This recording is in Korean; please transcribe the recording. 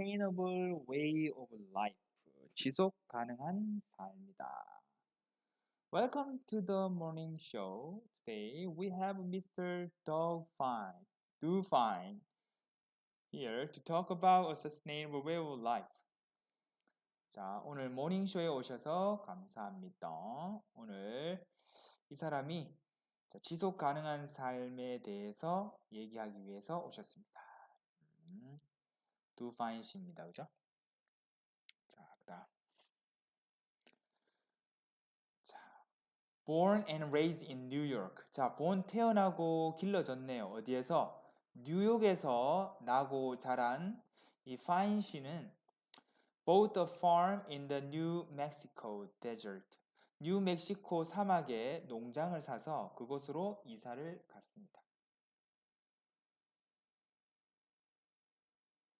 sustainable way of life. 지속 가능한 삶이다. Welcome to the morning show. Today we have Mr. Doug Fine, Do Fine here to talk about a sustainable way of life. 자, 오늘 모닝쇼에 오셔서 감사합니다. 오늘 이 사람이 자, 지속 가능한 삶에 대해서 얘기하기 위해서 오셨습니다. 음, do fine 씨입니다. 그죠? 자, 그다음. 자, born and raised in New York. 자, born 태어나고 길러졌네요. 어디에서? 뉴욕에서 나고 자란 이 fine 씨는 bought a farm in the New Mexico desert. 뉴멕시코 사막에 농장을 사서 그곳으로 이사를 갔습니다.